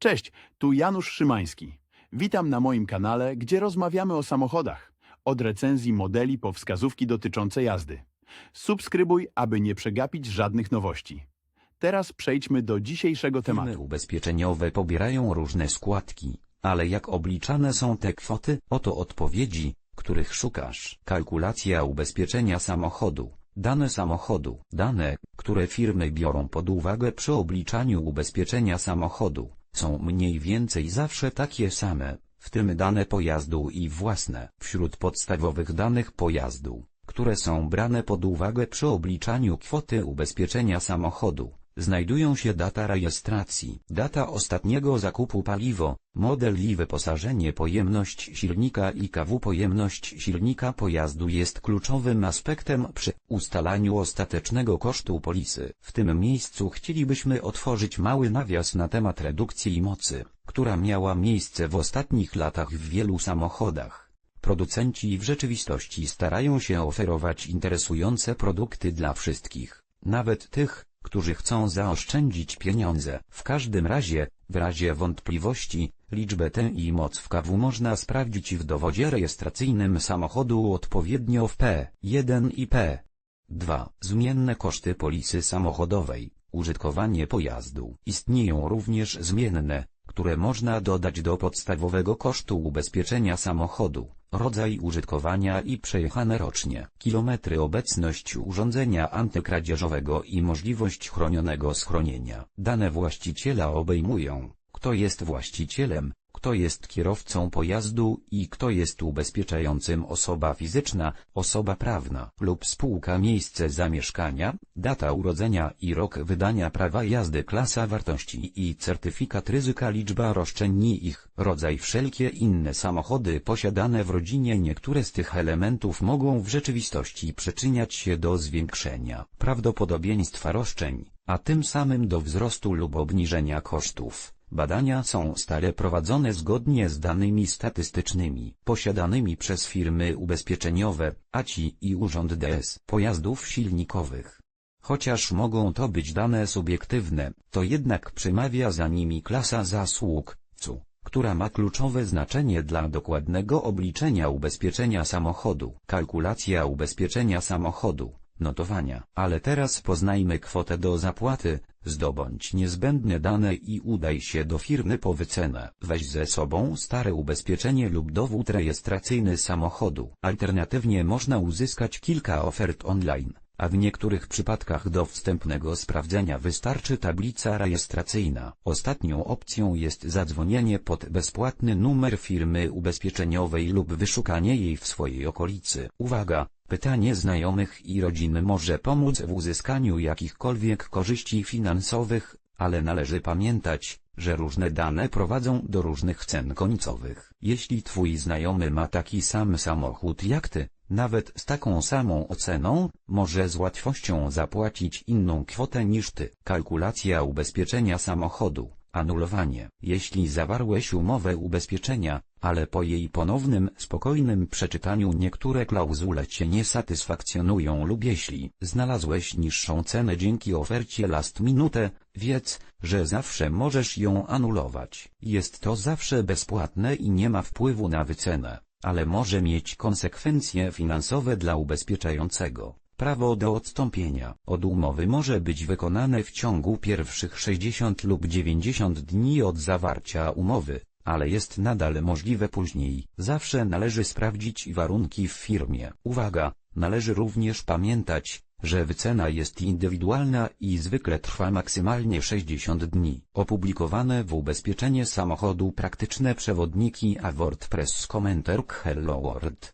Cześć, tu Janusz Szymański. Witam na moim kanale, gdzie rozmawiamy o samochodach. Od recenzji modeli po wskazówki dotyczące jazdy. Subskrybuj, aby nie przegapić żadnych nowości. Teraz przejdźmy do dzisiejszego Firmy tematu. ubezpieczeniowe pobierają różne składki, ale jak obliczane są te kwoty? Oto odpowiedzi, których szukasz. Kalkulacja ubezpieczenia samochodu. Dane samochodu. Dane, które firmy biorą pod uwagę przy obliczaniu ubezpieczenia samochodu, są mniej więcej zawsze takie same, w tym dane pojazdu i własne. Wśród podstawowych danych pojazdu, które są brane pod uwagę przy obliczaniu kwoty ubezpieczenia samochodu, znajdują się data rejestracji, data ostatniego zakupu paliwo, model i wyposażenie pojemność silnika i KW pojemność silnika pojazdu jest kluczowym aspektem przy ustalaniu ostatecznego kosztu polisy. W tym miejscu chcielibyśmy otworzyć mały nawias na temat redukcji mocy, która miała miejsce w ostatnich latach w wielu samochodach. Producenci w rzeczywistości starają się oferować interesujące produkty dla wszystkich, nawet tych, którzy chcą zaoszczędzić pieniądze. W każdym razie, w razie wątpliwości, liczbę tę i moc w KW można sprawdzić w dowodzie rejestracyjnym samochodu odpowiednio w P1 i P2. Zmienne koszty polisy samochodowej, użytkowanie pojazdu. Istnieją również zmienne, które można dodać do podstawowego kosztu ubezpieczenia samochodu, rodzaj użytkowania i przejechane rocznie, kilometry obecność urządzenia antykradzieżowego i możliwość chronionego schronienia. Dane właściciela obejmują, kto jest właścicielem, kto jest kierowcą pojazdu i kto jest ubezpieczającym osoba fizyczna, osoba prawna lub spółka miejsce zamieszkania, data urodzenia i rok wydania prawa jazdy klasa wartości i certyfikat ryzyka liczba roszczeń i ich rodzaj wszelkie inne samochody posiadane w rodzinie niektóre z tych elementów mogą w rzeczywistości przyczyniać się do zwiększenia prawdopodobieństwa roszczeń, a tym samym do wzrostu lub obniżenia kosztów. Badania są stale prowadzone zgodnie z danymi statystycznymi posiadanymi przez firmy ubezpieczeniowe, ACI i Urząd DS pojazdów silnikowych. Chociaż mogą to być dane subiektywne, to jednak przemawia za nimi klasa zasług, CU, która ma kluczowe znaczenie dla dokładnego obliczenia ubezpieczenia samochodu. Kalkulacja ubezpieczenia samochodu, notowania. Ale teraz poznajmy kwotę do zapłaty, zdobądź niezbędne dane i udaj się do firmy po wycenę. Weź ze sobą stare ubezpieczenie lub dowód rejestracyjny samochodu. Alternatywnie można uzyskać kilka ofert online, a w niektórych przypadkach do wstępnego sprawdzenia wystarczy tablica rejestracyjna. Ostatnią opcją jest zadzwonienie pod bezpłatny numer firmy ubezpieczeniowej lub wyszukanie jej w swojej okolicy. Uwaga! Pytanie znajomych i rodziny może pomóc w uzyskaniu jakichkolwiek korzyści finansowych, ale należy pamiętać, że różne dane prowadzą do różnych cen końcowych. Jeśli twój znajomy ma taki sam samochód jak ty, nawet z taką samą oceną, może z łatwością zapłacić inną kwotę niż ty. Kalkulacja ubezpieczenia samochodu, anulowanie. Jeśli zawarłeś umowę ubezpieczenia, ale po jej ponownym, spokojnym przeczytaniu niektóre klauzule cię nie satysfakcjonują lub jeśli znalazłeś niższą cenę dzięki ofercie last minute, wiedz, że zawsze możesz ją anulować. Jest to zawsze bezpłatne i nie ma wpływu na wycenę, ale może mieć konsekwencje finansowe dla ubezpieczającego. Prawo do odstąpienia od umowy może być wykonane w ciągu pierwszych 60 lub 90 dni od zawarcia umowy, ale jest nadal możliwe później. Zawsze należy sprawdzić warunki w firmie. Uwaga! Należy również pamiętać, że wycena jest indywidualna i zwykle trwa maksymalnie 60 dni. Opublikowane w ubezpieczenie samochodu praktyczne przewodniki a WordPress Commenter Hello World.